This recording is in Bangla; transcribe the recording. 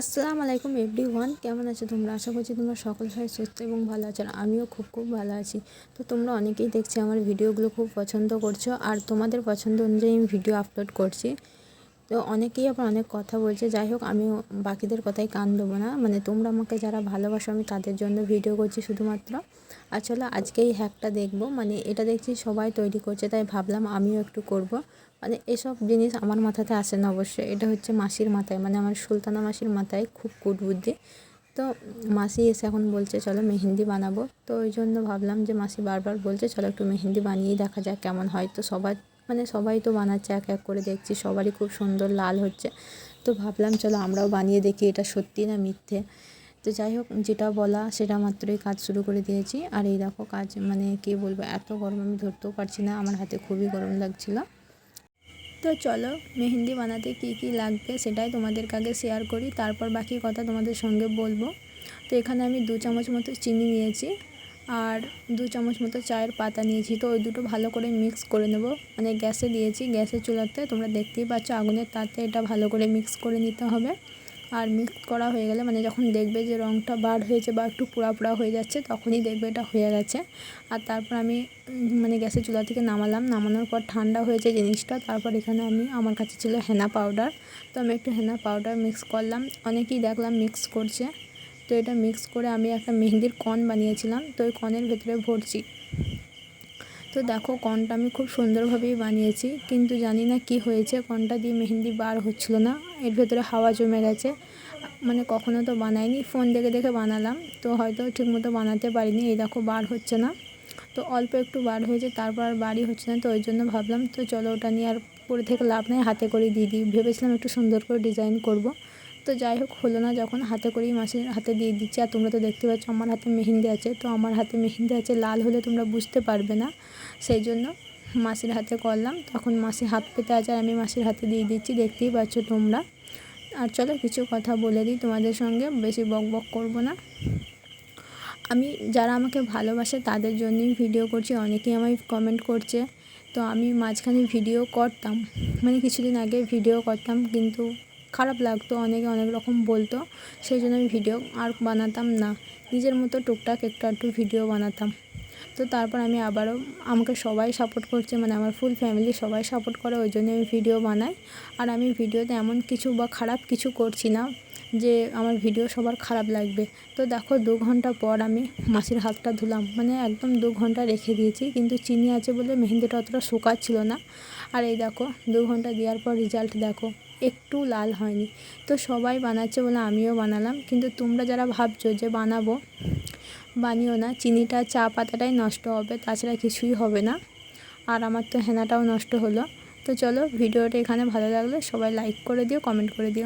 আসসালামু আলাইকুম এভরি ওয়ান কেমন আছো তোমরা? আশা করছি তোমরা সকল সবাই সুস্থ এবং ভালো আছো আমিও খুব খুব ভালো আছি। তো তোমরা অনেকেই দেখছি আমার ভিডিওগুলো খুব পছন্দ করছ আর তোমাদের পছন্দ অনুযায়ী আমি ভিডিও আপলোড করছি। তো অনেকেই আবার অনেক কথা বলছে, যাই হোক আমি বাকিদের কথাই কান দেবো না। মানে তোমরা আমাকে যারা ভালোবাসো আমি তাদের জন্য ভিডিও করছি শুধুমাত্র। আর চলো আজকে এই হ্যাকটা দেখব। মানে এটা দেখছি সবাই তৈরি করছে, তাই ভাবলাম আমিও একটু করব। মানে এসব জিনিস আমার মাথাতে আসে না অবশ্যই। এটা হচ্ছে মাসির মাথায় মানে আমার সুলতানা মাসির মাথায় খুব কুটবুদ্ধি। তো মাসি এসে এখন বলছে, চলো মেহেন্দি বানাবো। তো ওই জন্য ভাবলাম যে মাসি বারবার বলছে, চলো একটু মেহেন্দি বানিয়েই দেখা যাক কেমন হয়। তো সবার মানে সবাই তো বানাচ্ছে, এক এক করে দেখছি, সবারই খুব সুন্দর লাল হচ্ছে। তো ভাবলাম চলো আমরাও বানিয়ে দেখি এটা সত্যি না মিথ্যে। তো যাই হোক, যেটা বলা সেটা মাত্রই কাজ শুরু করে দিয়েছি। আর এই দেখো কাজ মানে কী বলব, এত গরম আমি ধরতেও পারছি না, আমার হাতে খুবই গরম লাগছিল। তো চলো, মেহেন্দি বানাতে কী কী লাগবে সেটাই তোমাদেরকে আগে শেয়ার করি, তারপর বাকি কথা তোমাদের সঙ্গে বলব। তো এখানে আমি দু চামচ মতো চিনি নিয়েছি। আর দু চামচ মতো চায়ের পাতা নিয়েছি। তো ওই দুটো ভালো করে মিক্স করে নেব। মানে গ্যাসে দিয়েছি, গ্যাসের চুলাতে। তোমরা দেখতেই পাচ্ছ আগুনের তাতে এটা ভালো করে মিক্স করে নিতে হবে। আর মিক্স করা হয়ে গেলে মানে যখন দেখবে যে রঙটা বার হয়েছে বা একটু পোড়া পোড়া হয়ে যাচ্ছে, তখনই দেখবে এটা হয়ে গেছে। আর তারপর আমি মানে গ্যাসের চুলা থেকে নামালাম। নামানোর পর ঠান্ডা হয়েছে জিনিসটা। তারপর এখানে আমি, আমার কাছে ছিল হেনা পাউডার তো আমি একটু হেনা পাউডার মিক্স করলাম। অনেকেই দেখলাম মিক্স করছে। তো এটা মিক্স করে আমি একটা মেহেন্দির কন বানিয়েছিলাম, তো ওই কনের ভেতরে ভরছি। তো দেখো কনটা আমি খুব সুন্দরভাবেই বানিয়েছি, কিন্তু জানি না কি হয়েছে, কনটা দিয়ে মেহেন্দি বার হচ্ছিল না, এর ভেতরে হাওয়া জমে গেছে। মানে কখনো তো বানাইনি ফোন দেখে দেখে বানালাম, তো হয়তো ঠিকমতো বানাতে পারিনি, এই দেখো বার হচ্ছে না। তো অল্প একটু বার হয়েছে, তারপর আর বাড়ি হচ্ছে না, তো ওই জন্য ভাবলাম, তো চলো ওটা নিয়ে আর পরে থেকে লাভ নেই, হাতে করে দিয়ে দিই। ভেবেছিলাম একটু সুন্দর করে ডিজাইন করব তো যাই হোক, হলো না যখন হাতে করেই মাসের হাতে দিয়ে দিচ্ছি। আর তোমরা তো দেখতে পাচ্ছ আমার হাতে মেহেন্দি আছে। তো আমার হাতে মেহেন্দি আছে, লাল হলে তোমরা বুঝতে পারবে না। সেই জন্য মাসির হাতে করলাম। তখন মাসি হাত পেতে আছে আর আমি মাসির হাতে দিয়ে দিচ্ছি। দেখতেই পাচ্ছ তোমরা। আর চলো কিছু কথা বলে দিই তোমাদের সঙ্গে। বেশি বক বক করব না। আমি, যারা আমাকে ভালোবাসে তাদের জন্যই ভিডিও করছি। অনেকেই আমায় কমেন্ট করছে। তো আমি মাঝখানে ভিডিও করতাম। মানে কিছুদিন আগে ভিডিও করতাম, কিন্তু খারাপ লাগতো, অনেকে অনেক রকম বলতো, সেই জন্য আমি ভিডিও আর বানাতাম না। নিজের মতো টুকটাক একটু একটু ভিডিও বানাতাম। তো তারপর আমি আবারও আমাকে সবাই সাপোর্ট করছে মানে আমার ফুল ফ্যামিলি সবাই সাপোর্ট করে, ওই জন্য আমি ভিডিও বানাই। আর আমি ভিডিওতে এমন কিছু বা খারাপ কিছু করছি না, যে আমার ভিডিও সবার খারাপ লাগবে। তো দেখো, দু ঘণ্টা পর আমি মাসির হাতটা ধুলাম মানে একদম দু ঘণ্টা রেখে দিয়েছি, কিন্তু চিনি আছে বলে মেহেন্দিটা অতটা শুকাচ্ছিল না। আর এই দেখো, দু ঘণ্টা দেওয়ার পর রেজাল্ট দেখো। একটু লাল হয়নি। তো সবাই বানাচ্ছে বলে আমিও বানালাম। কিন্তু তোমরা যারা ভাবছ যে বানাবো, বানিও না। চিনিটা, চা পাতাটাই নষ্ট হবে, তাছাড়া কিছুই হবে না। আর আমার তো হেনাটাও নষ্ট হলো। তো চলো, ভিডিওটা এখানে ভালো লাগলে সবাই লাইক করে দিও কমেন্ট করে দিও।